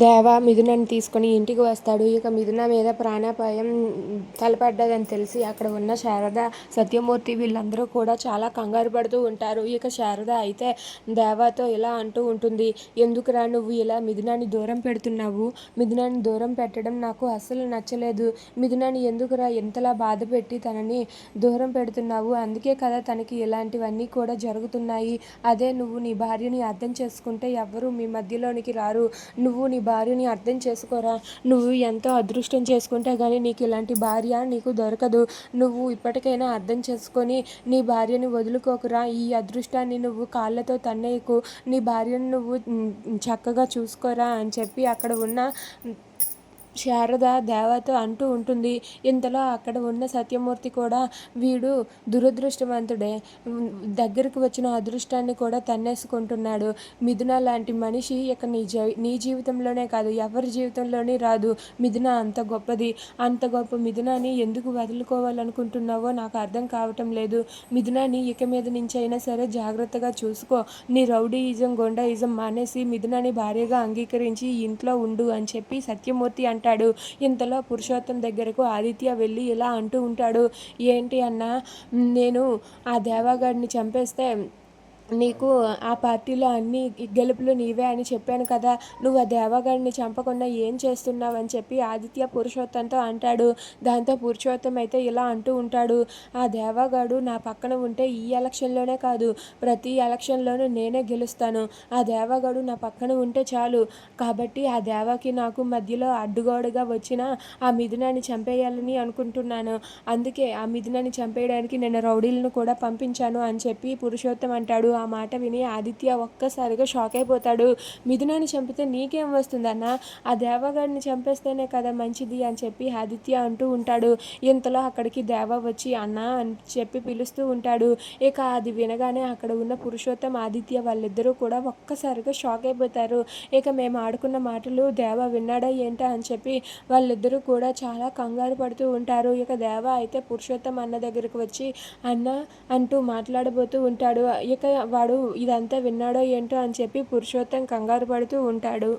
దేవ మిథునని తీసుకొని ఇంటికి వస్తాడు. ఇక మిథున మీద ప్రాణాపాయం తలపడ్డదని తెలిసి అక్కడ ఉన్న శారద సత్యమూర్తి వీళ్ళందరూ కూడా చాలా కంగారు పడుతూ ఉంటారు. ఇక శారద అయితే దేవాతో ఇలా అంటూ ఉంటుంది. ఎందుకురా నువ్వు ఇలా మిథునాన్ని దూరం పెడుతున్నావు? మిథునాన్ని దూరం పెట్టడం నాకు అస్సలు నచ్చలేదు. మిథునాన్ని ఎందుకురా ఎంతలా బాధ పెట్టి తనని దూరం పెడుతున్నావు? అందుకే కదా తనకి ఇలాంటివన్నీ కూడా జరుగుతున్నాయి. అదే నువ్వు నీ భార్యని అర్థం చేసుకుంటే ఎవ్వరూ మీ మధ్యలోనికి రారు. నువ్వు నీ భార్యని అర్థం చేసుకోరా? నువ్వు ఎంతో అదృష్టం చేసుకుంటే కానీ నీకు ఇలాంటి భార్య నీకు దొరకదు. నువ్వు ఇప్పటికైనా అర్థం చేసుకొని నీ భార్యని వదులుకోకురా. ఈ అదృష్టాన్ని నువ్వు కాళ్ళతో తన్నేయకు. నీ భార్యను నువ్వు చక్కగా చూసుకోరా అని చెప్పి అక్కడ ఉన్న శారద దేవతో అంటూ ఉంటుంది. ఇంతలో అక్కడ ఉన్న సత్యమూర్తి కూడా వీడు దురదృష్టవంతుడే. దగ్గరకు వచ్చిన అదృష్టాన్ని కూడా తన్నేసుకుంటున్నాడు. మిథున లాంటి మనిషి ఇక నీ జీ నీ జీవితంలోనే కాదు ఎవరి జీవితంలోనే రాదు. మిథున అంత గొప్పది. అంత గొప్ప మిథునాని ఎందుకు వదులుకోవాలనుకుంటున్నావో నాకు అర్థం కావటం లేదు. మిథునాని ఇక మీద నుంచి అయినా సరే జాగ్రత్తగా చూసుకో. నీ రౌడీయిజం గొండాయిజం మానేసి మిథునాని భార్యగా అంగీకరించి ఇంట్లో ఉండు అని చెప్పి సత్యమూర్తి అంటే ఉంటాడు ఇంతలో పురుషోత్తం దగ్గరకు ఆదిత్య వెళ్ళి ఇలా అంటూ ఉంటాడు. ఏంటి అన్న నేను ఆ దేవాగాడిని చంపేస్తే నీకు ఆ పార్టీలో అన్ని గెలుపులు నీవే అని చెప్పాను కదా నువ్వు ఆ దేవగాడిని చంపకుండా ఏం చేస్తున్నావు అని చెప్పి ఆదిత్య పురుషోత్తంతో అంటాడు. దాంతో పురుషోత్తం అయితే ఇలా అంటూ ఉంటాడు ఆ దేవగాడు నా పక్కన ఉంటే ఈ ఎలక్షన్లోనే కాదు ప్రతి ఎలక్షన్లోనూ నేనే గెలుస్తాను. ఆ దేవగాడు నా పక్కన ఉంటే చాలు. కాబట్టి ఆ దేవకి నాకు మధ్యలో అడ్డుగోడుగా వచ్చిన ఆ మిథునాన్ని చంపేయాలని అనుకుంటున్నాను. అందుకే ఆ మిథునాన్ని చంపేయడానికి నేను రౌడీలను కూడా పంపించాను అని చెప్పి పురుషోత్తం అంటాడు. ఆ మాట విని ఆదిత్య ఒక్కసారిగా షాక్ అయిపోతాడు. మిథునాన్ని చంపితే నీకేం వస్తుందన్న ఆ దేవగాడిని చంపేస్తేనే కదా మంచిది అని చెప్పి ఆదిత్య అంటూ ఉంటాడు. ఇంతలో అక్కడికి దేవ వచ్చి అన్న అని చెప్పి పిలుస్తూ ఉంటాడు. ఇక అది వినగానే అక్కడ ఉన్న పురుషోత్తం ఆదిత్య వాళ్ళిద్దరూ కూడా ఒక్కసారిగా షాక్ అయిపోతారు. ఇక మేము ఆడుకున్న మాటలు దేవ విన్నాడా ఏంటా అని చెప్పి వాళ్ళిద్దరూ కూడా చాలా కంగారు పడుతూ ఉంటారు. ఇక దేవ అయితే పురుషోత్తం అన్న దగ్గరకు వచ్చి అన్న అంటూ మాట్లాడబోతూ ఉంటాడు. ఇక వాడు ఇదంతా విన్నాడో ఏంటో అని చెప్పి పురుషోత్తం కంగారు పడుతూ ఉంటాడు.